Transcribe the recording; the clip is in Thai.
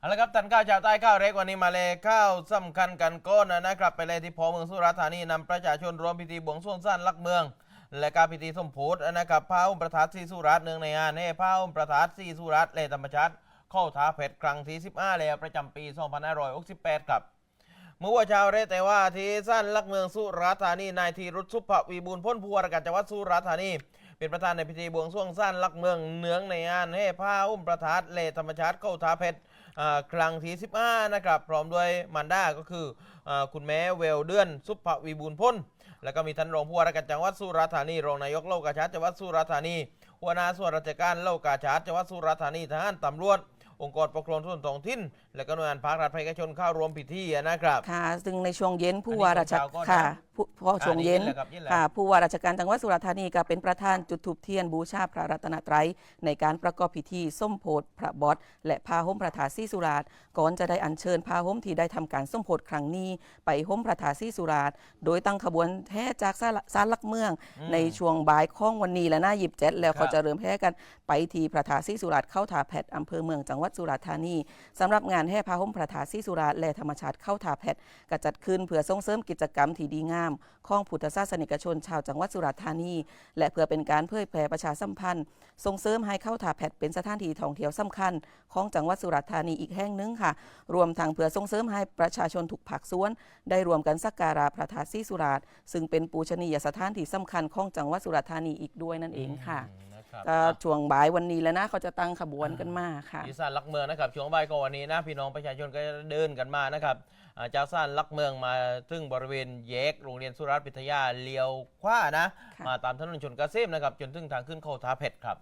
เอาละครับทันข้าวชาวใต้ข้าวเล็กวันนี้มาเลยข้าวสำคัญกันก้นนะครับ ไปเลยที่พอเมืองสุราษฎร์ธานีนำประชาชนรวมพิธีบวงสรวงสั้นลักเมือง และการพิธีสมโพธินะครับพระอุประทัดสีสุราษฎร์เนืองในงานให้พระอุประทัดสีสุราษฎร์เลธรรมชาติเข้าท้าเพชรครั้งที่ 15แล้วประจำปี 2568ครับเมื่อว่าชาวเรแต่ว่าที่สั้นลักเมืองสุราษฎร์ธานีนายธีรุษสุภวีบูลพ้นผู้ว่าราชการจังหวัดสุราษฎร์ธานี เป็นประธานในพิธีบวงสรวงสั้นลักเมืองเนืองในงานให้ผ้าอุ้มประทัดเลธรรมชาติเข้าท้าเพชรอ่าครั้งที่15นะครับพร้อมด้วยมันด้าก็คืออาคุณแม่เวลเดือน สุภวีบูลย์พ้นแล้วก็มีท่านรองผู้ว่าราชการจังหวัดสุราษฎร์ธานีรองนายกเล่ากาชาดจังหวัดสุราษฎร์ธานีหัวหน้าส่วนราชการเล่ากาชาดจังหวัดสุราษฎร์ธานีทหารตำรวจองค์กรปกครองส่วนท้องถิ่น และก็หน่วยงานภาครัฐภาคเอกชนเข้าร่วมพิธีนะครับค่ะซึ่งในช่วงเย็นผู้ว่าราชอันนี้ช่วงเช้าก่อนนะค่ะ ผู้พอช่วงเย็นอ่านี่แหละครับนี่แหละค่ะผู้ว่าราชการจังหวัดสุราษฎร์ธานีก็เป็นประธานจุดถูปเทียนบูชาพระรัตนตรัยในการประกอบพิธีส้มโพธิพระบอสและพาห้มพระธาตุซีสุราษฎร์ก่อนจะได้อัญเชิญพาห้มที่ได้ทำการส้มโพธิครั้งนี้ ไปห้มพระธาตุซีสุราษฎร์โดยตั้งขบวนแห่จากศาลศาลหลักเมืองอืมในช่วงบ่ายของวันนี้และหน้าหยิบเจ็ดแล้วครับเขาจะเริ่มแห่กันไปที่พระธาตุซีสุราษฎร์เข้าถาแพทย์อำเภอเมืองจังหวัดสุราษฎร์ธานีสำหรับงานแห่พาห้มพระธาตุซีสุราษฎร์และธรรมชาติเข้าถาแพทย์ก็จัดขึ้นเพื่อส่งเสริมกิจกรรมที่ดีงามของพุทธศาสนิกชน ชาวจังหวัดสุราษฎร์ธานี และเพื่อเป็นการเผยแพร่ประชาสัมพันธ์ ส่งเสริมให้เข้าถาแพทเป็นสถานที่ท่องเที่ยวสำคัญ ของจังหวัดสุราษฎร์ธานีอีกแห่งหนึ่งค่ะ รวมทั้งเพื่อส่งเสริมให้ประชาชนทุกภาคส่วน ได้รวมกันสักการะพระธาตุศรีสุราษฎร์ซึ่งเป็นปูชนียสถานที่สำคัญของจังหวัดสุราษฎร์ธานีอีกด้วยนั่นเองค่ะ ก็ช่วงบ่ายวันนี้แล้วนะ เขาจะตั้งขบวนกันมาค่ะที่ศาลลักเมืองนะครับช่วงบ่ายก่อนวันนี้นะพี่น้องประชาชนก็เดินกันมานะครับอ่าจากศาลลักเมืองมาถึงบริเวณแยกโรงเรียนสุราษฎร์พิทยาเลี้ยวขวานะค่ะมาตามถนนชนเกษมนะครับจนถึงทางขึ้นเข้าท้าเพชรครับ